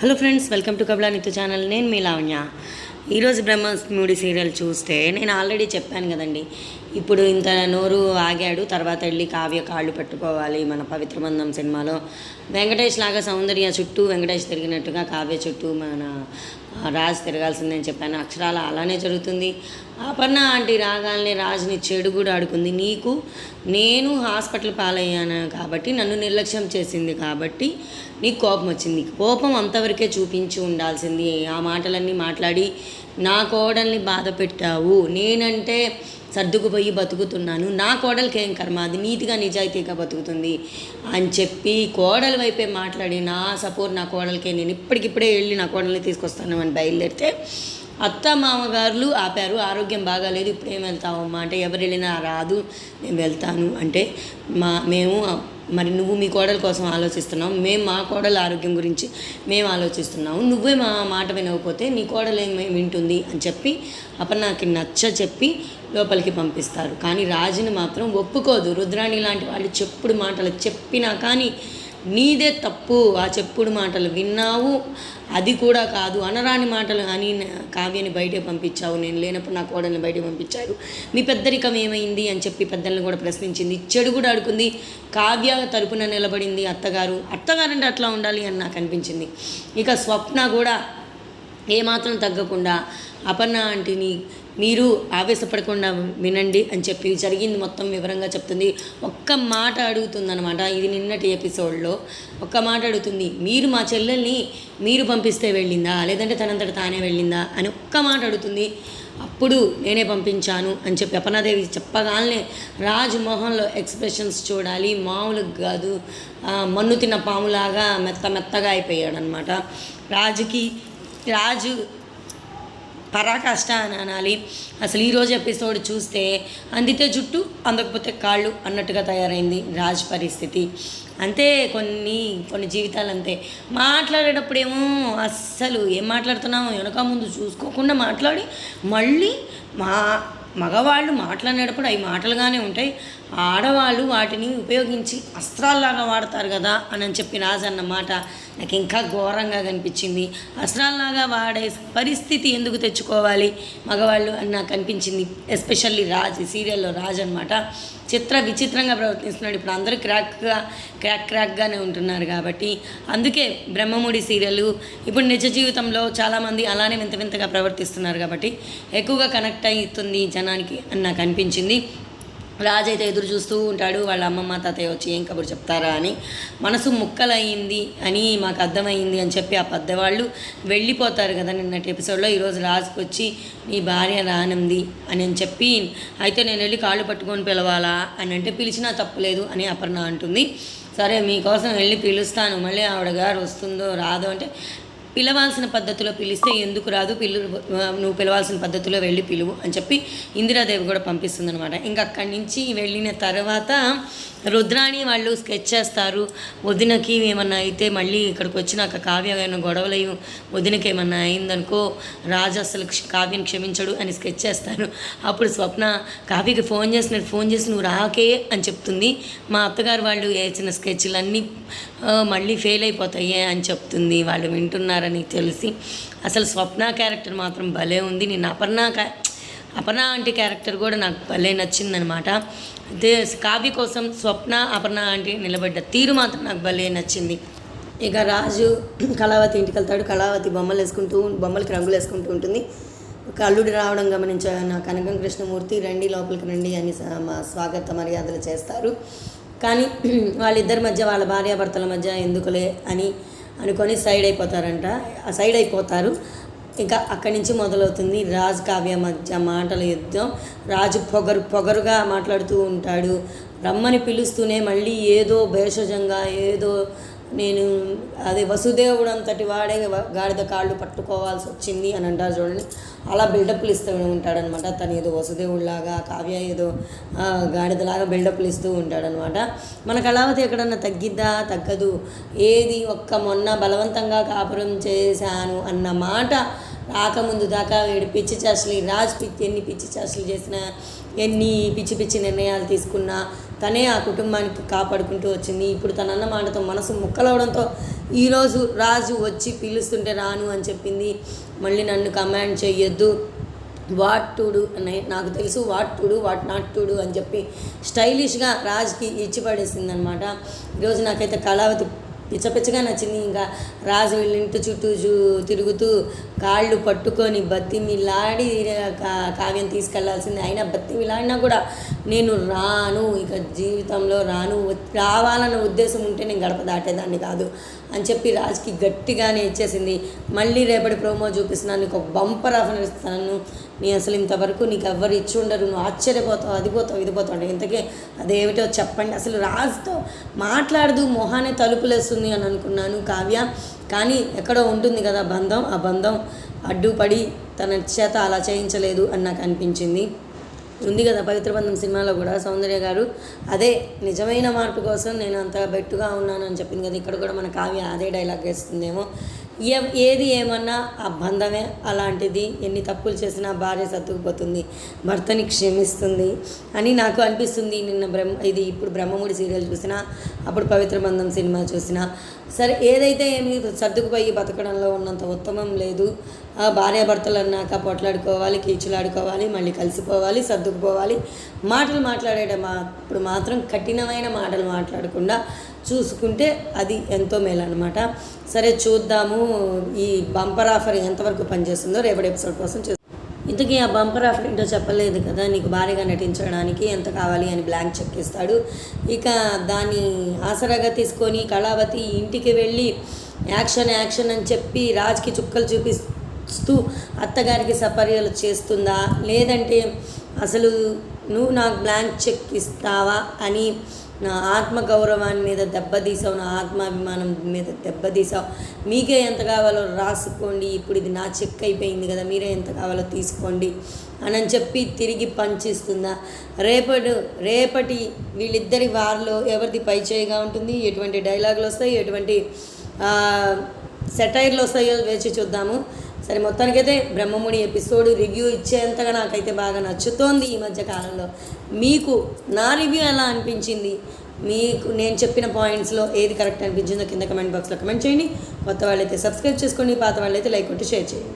Hello friends welcome to Kabala Nitya channel నేను మీ లావణ్య. ఈరోజు Brahmamudi serial చూస్తే నేను ఆల్రెడీ చెప్పాను కదండి ఇప్పుడు ఇంత నోరు ఆగాడు తర్వాత వెళ్ళి కావ్య కాళ్ళు పెట్టుకోవాలి మన పవిత్ర బంధం సినిమాలో. వెంకటేష్ లాగా సౌందర్య చుట్టూ వెంకటేష్ తిరిగినట్టుగా కావ్య చుట్టూ మన రాజ్ తిరగాల్సిందని చెప్పాను. అక్షరాల అలానే జరుగుతుంది. అపర్ణ ఆంటీ రాగాలని రాజుని చెడు కూడా ఆడుకుంది. నీకు నేను హాస్పిటల్ పాలయ్యాను కాబట్టి నన్ను నిర్లక్ష్యం చేసింది కాబట్టి నీకు కోపం వచ్చింది. కోపం అంతవరకే చూపించి ఉండాల్సింది. ఆ మాటలన్నీ మాట్లాడి నా కోడల్ని బాధ పెట్టావు నేనంటే సర్దుకుపోయి బతుకుతున్నాను. నా కోడలికి ఏం కర్మ? అది నీతిగా నిజాయితీగా బతుకుతుంది అని చెప్పి కోడలి వైపే మాట్లాడి నా సపోర్ట్ నా కోడలికే. నేను ఇప్పటికిప్పుడే వెళ్ళి నా కోడల్ని తీసుకొస్తాను అని బయలుదేరితే అత్త మామగారులు ఆపారు. ఆరోగ్యం బాగాలేదు. ఇప్పుడు ఏం వెళ్తావమ్మా? అంటే ఎవరు వెళ్ళినా రాదు. నేను వెళ్తాను అంటే మా మేము మరి నువ్వు మీ కోడల కోసం ఆలోచిస్తున్నావు మేము మా కోడల ఆరోగ్యం గురించి మేము ఆలోచిస్తున్నాము. నువ్వే మా మాట వినకపోతే నీ కోడలు ఏం వింటుంది అని చెప్పి అపర్ణకి నచ్చ చెప్పి లోపలికి పంపిస్తారు. కానీ రాజుని మాత్రం ఒప్పుకోదు. రుద్రాణి లాంటి వాళ్ళు చెప్పుడు మాటలు చెప్పినా కానీ నీదే తప్పు ఆ చెప్పుడు మాటలు విన్నావు అది కూడా కాదు. అనరాని మాటలు అని కావ్యని బయటే పంపించావు. నేను లేనప్పుడు నా కోడల్ని బయట పంపించారు. మీ పెద్దరికం ఏమైంది అని చెప్పి పెద్దల్ని కూడా ప్రశ్నించింది. చెడు కూడా అడుకుంది. కావ్య తరపున నిలబడింది అత్తగారు. అత్తగారంటే అట్లా ఉండాలి అని నాకు అనిపించింది. ఇక స్వప్న కూడా ఏమాత్రం తగ్గకుండా అపర్ణ ఆంటీని మీరు ఆవేశపడకుండా వినండి అని చెప్పి జరిగింది మొత్తం వివరంగా చెప్తుంది. ఒక్క మాట అడుగుతుందనమాట ఇది నిన్నటి ఎపిసోడ్లో ఒక్క మాట అడుగుతుంది. మీరు మా చెల్లెల్ని మీరు పంపిస్తే వెళ్ళిందా? లేదంటే తనంతట తానే వెళ్ళిందా? అని ఒక్క మాట అడుగుతుంది. అప్పుడు నేనే పంపించాను అని చెప్పి అపనాదేవి చెప్పగానే రాజు మొహంలో ఎక్స్ప్రెషన్స్ చూడాలి. మామూలుగా కాదు. మన్ను తిన్న పాములాగా మెత్త మెత్తగా అయిపోయాడనమాట రాజుకి రాజు పరాకాష్ట అని అనాలి అసలు ఈరోజు ఎపిసోడ్ చూస్తే అందితే జుట్టు అందకపోతే కాళ్ళు అన్నట్టుగా తయారైంది రాజ్ పరిస్థితి. అంతే కొన్ని కొన్ని జీవితాలు అంతే మాట్లాడేటప్పుడేమో అస్సలు ఏం మాట్లాడుతున్నాము వెనక ముందు చూసుకోకుండా మాట్లాడి మళ్ళీ మా మగవాళ్ళు మాట్లాడేటప్పుడు అవి మాటలుగానే ఉంటాయి. ఆడవాళ్ళు వాటిని ఉపయోగించి అస్త్రాల్లాగా వాడతారు కదా అని చెప్పి రాజు అన్న మాట నాకు ఇంకా ఘోరంగా కనిపించింది. అసలాగా వాడే పరిస్థితి ఎందుకు తెచ్చుకోవాలి? మగవాళ్ళు అని నాకు అనిపించింది. ఎస్పెషల్లీ రాజ్ సీరియల్లో రాజ్ అనమాట చిత్ర విచిత్రంగా ప్రవర్తిస్తున్నాడు. ఇప్పుడు అందరూ క్రాక్గా క్రాక్ క్రాక్గానే ఉంటున్నారు కాబట్టి. అందుకే బ్రహ్మముడి సీరియల్ ఇప్పుడు నిజ జీవితంలో చాలామంది అలానే వింత వింతగా ప్రవర్తిస్తున్నారు కాబట్టి ఎక్కువగా కనెక్ట్ అవుతుంది జనానికి అని నాకు అనిపించింది. రాజు అయితే ఎదురు చూస్తూ ఉంటాడు వాళ్ళ అమ్మమ్మ తాతయ్య వచ్చి ఏం కబురు చెప్తారా అని. మనసు ముక్కలయ్యింది అని మాకు అర్థమైంది అని చెప్పి ఆ పెద్దవాళ్ళు వెళ్ళిపోతారు కదా నిన్నటి ఎపిసోడ్లో ఈరోజు రాజుకి వచ్చి నీ భార్య రానుంది అని అని చెప్పి అయితే నేను వెళ్ళి కాళ్ళు పట్టుకొని పిలవాలా అని అంటే పిలిచినా తప్పులేదు అని అపర్ణ అంటుంది. సరే మీకోసం వెళ్ళి పిలుస్తాను మళ్ళీ ఆవిడ గారు వస్తుందో రాదో అంటే పిలవాల్సిన పద్ధతిలో పిలిస్తే ఎందుకు రాదు? పిల్లు నువ్వు పిలవాల్సిన పద్ధతిలో వెళ్ళి పిలువు అని చెప్పి ఇందిరాదేవి కూడా పంపిస్తుంది అనమాట ఇంకా అక్కడి నుంచి వెళ్ళిన తర్వాత రుద్రాణి వాళ్ళు స్కెచ్ చేస్తారు. వదినకి ఏమన్నా అయితే మళ్ళీ ఇక్కడికి వచ్చినాక కావ్య ఏమైనా గొడవలు అయ్యి వదినకి ఏమన్నా అయిందనుకో రాజు అసలు కావ్యను క్షమించడు అని స్కెచ్ చేస్తారు అప్పుడు స్వప్న కావ్యకి ఫోన్ చేసినట్టు ఫోన్ చేసి నువ్వు రాకే అని చెప్తుంది. మా అత్తగారు వాళ్ళు వేసిన స్కెచ్లు అన్నీ మళ్ళీ ఫెయిల్ అయిపోతాయి అని చెప్తుంది. వాళ్ళు వింటున్నారు చేస్తున్నారని తెలిసి? అసలు స్వప్న క్యారెక్టర్ మాత్రం భలే ఉంది. నేను అపర్ణ క్యా- అపర్ణ ఆంటీ క్యారెక్టర్ కూడా నాకు భలే నచ్చిందనమాట అదే కావ్య కోసం స్వప్న అపర్ణ ఆంటీ నిలబడ్డ తీరు మాత్రం నాకు భలే నచ్చింది. ఇక రాజు కళావతి ఇంటికి వెళ్తాడు. కళావతి బొమ్మలు వేసుకుంటూ బొమ్మలకి రంగులు వేసుకుంటూ ఉంటుంది. ఒక అల్లుడు రావడం గమనించిన. కనకం కృష్ణమూర్తి రండి లోపలికి రండి అని మా స్వాగత మర్యాదలు చేస్తారు. కానీ వాళ్ళిద్దరి మధ్య వాళ్ళ భార్యాభర్తల మధ్య ఎందుకులే అని అనుకొని సైడ్ అయిపోతారంట. సైడ్ అయిపోతారు. ఇంకా అక్కడి నుంచి మొదలవుతుంది రాజు కావ్య మధ్య మాటల యుద్ధం. రాజు పొగరు పొగరుగా మాట్లాడుతూ ఉంటాడు. రమ్మని పిలుస్తూనే మళ్ళీ ఏదో భేషజంగా ఏదో నేను అది వసుదేవుడు అంతటి వాడే గాడిద కాళ్ళు పట్టుకోవాల్సి వచ్చింది అని అంటారు చూడండి. అలా బిల్డప్లు ఇస్తూ ఉంటాడనమాట తను ఏదో వసుదేవుడిలాగా కావ్య ఏదో గాడిదలాగా బిల్డప్లు ఇస్తూ ఉంటాడనమాట మన కళావతి ఎక్కడన్నా తగ్గిద్దా? తగ్గదు. ఏది ఒక్క మొన్న బలవంతంగా కాపురం చేశాను అన్న మాట రాకముందు దాకా వీడు పిచ్చి చేష్టలు ఈ రాజ్ పిచ్చి ఎన్ని పిచ్చి చేష్టలు చేసినా ఎన్ని పిచ్చి పిచ్చి నిర్ణయాలు తీసుకున్నా తనే ఆ కుటుంబానికి కాపాడుకుంటూ వచ్చింది. ఇప్పుడు తన అన్న మాటతో మనసు ముక్కలవడంతో ఈరోజు రాజు వచ్చి పిలుస్తుంటే రాను అని చెప్పింది. మళ్ళీ నన్ను కమాండ్ చెయ్యొద్దు. వాట్ టు డూ అని నాకు తెలుసు what to do what not to do అని చెప్పి స్టైలిష్గా రాజ్కి ఇచ్చిపడేసింది అనమాట ఈరోజు నాకైతే కళావతి పిచ్చపిచ్చగా నచ్చింది. ఇంకా రాజు వీళ్ళ ఇంటి చుట్టూ చూ- తిరుగుతూ కాళ్ళు పట్టుకొని బతిమిలాడి కా- కావ్యం తీసుకెళ్ళాల్సింది. అయినా బతిమిలాడినా కూడా నేను రాను. ఇక జీవితంలో రాను. రావాలన్న ఉద్దేశం ఉంటే నేను గడప దాటేదాన్ని కాదు అని చెప్పి రాజ్కి గట్టిగానే ఇచ్చేసింది. మళ్ళీ రేపటి ప్రోమో చూపిస్తున్నాను. నీకు ఒక బంపర్ ఆఫర్ ఇస్తాను. నీ అసలు ఇంతవరకు నీకు ఎవ్వరు ఇచ్చి ఉండరు నువ్వు ఆశ్చర్యపోతావు అది పోతావు ఇది పోతావు అంటే ఇంతకీ అదేమిటో చెప్పండి. అసలు రాజుతో మాట్లాడదు మొహానే తలుపులేస్తుంది అని అనుకున్నాను కావ్య. కానీ ఎక్కడో ఉంటుంది కదా బంధం ఆ బంధం అడ్డుపడి తన చేత అలా చేయించలేదు అని నాకు అనిపించింది. ఉంది కదా పవిత్ర బంధం సినిమాలో కూడా సౌందర్య గారు. అదే నిజమైన మార్పు కోసం నేను అంత బెట్టుగా ఉన్నాను అని చెప్పింది కదా ఇక్కడ కూడా మన కావ్య అదే డైలాగ్ వేస్తుందేమో. ఏది ఏమన్నా ఆ బంధమే అలాంటిది. ఎన్ని తప్పులు చేసినా భార్య సర్దుకుపోతుంది. భర్తని క్షమిస్తుంది అని నాకు అనిపిస్తుంది. నిన్న బ్రహ్మ ఇది ఇప్పుడు బ్రహ్మముడి సీరియల్ చూసినా అప్పుడు పవిత్ర బంధం సినిమా చూసినా. సరే ఏదైతే ఏమి సర్దుకుపోయి బతకడంలో ఉన్నంత ఉత్తమం లేదు. ఆ భార్యాభర్తలు అన్నాక పొట్లాడుకోవాలి కీచులాడుకోవాలి మళ్ళీ కలిసిపోవాలి సర్దుకుపోవాలి. మాటలు మాట్లాడేట మా ఇప్పుడు మాత్రం కఠినమైన మాటలు మాట్లాడకుండా చూసుకుంటే అది ఎంతో మేలు అనమాట సరే చూద్దాము ఈ బంపర్ ఆఫర్ ఎంతవరకు పనిచేస్తుందో రేపటి ఎపిసోడ్ కోసం చూ ఇంతకీ ఆ బంపర్ ఆఫర్ ఏంటో చెప్పలేదు కదా నీకు భారీగా నటించడానికి ఎంత కావాలి అని బ్లాంక్ చెక్ ఇస్తాడు. ఇక దాన్ని ఆసరాగా తీసుకొని కళావతి ఇంటికి వెళ్ళి యాక్షన్ యాక్షన్ అని చెప్పి రాజ్కి చుక్కలు చూపిస్తూ అత్తగారికి సపర్యలు చేస్తుందా? లేదంటే అసలు నువ్వు నాకు బ్లాంక్ చెక్ ఇస్తావా అని నా ఆత్మ గౌరవాన్ని మీద దెబ్బతీసావు నా ఆత్మాభిమానం మీద దెబ్బతీసావు. మీకే ఎంత కావాలో రాసుకోండి. ఇప్పుడు ఇది నా చెక్ అయిపోయింది కదా మీరే ఎంత కావాలో తీసుకోండి అని అని చెప్పి తిరిగి పంచిస్తుందా రేపటి రేపటి వీళ్ళిద్దరి వారిలో ఎవరిది పైచేయిగా ఉంటుంది ఎటువంటి డైలాగులు వస్తాయి ఎటువంటి సెటైర్లు వస్తాయో వేచి చూద్దాము. సరే మొత్తానికైతే బ్రహ్మముడి ఎపిసోడ్ రివ్యూ ఇచ్చేంతగా నాకైతే బాగా నచ్చుతోంది ఈ మధ్య కాలంలో. మీకు నా రివ్యూ ఎలా అనిపించింది? మీకు నేను చెప్పిన పాయింట్స్లో ఏది కరెక్ట్ అనిపించిందో కింద కమెంట్ బాక్స్లో కమెంట్ చేయండి. కొత్త వాళ్ళైతే సబ్స్క్రైబ్ చేసుకోండి పాత వాళ్ళైతే లైక్ కొట్టి షేర్ చేయండి.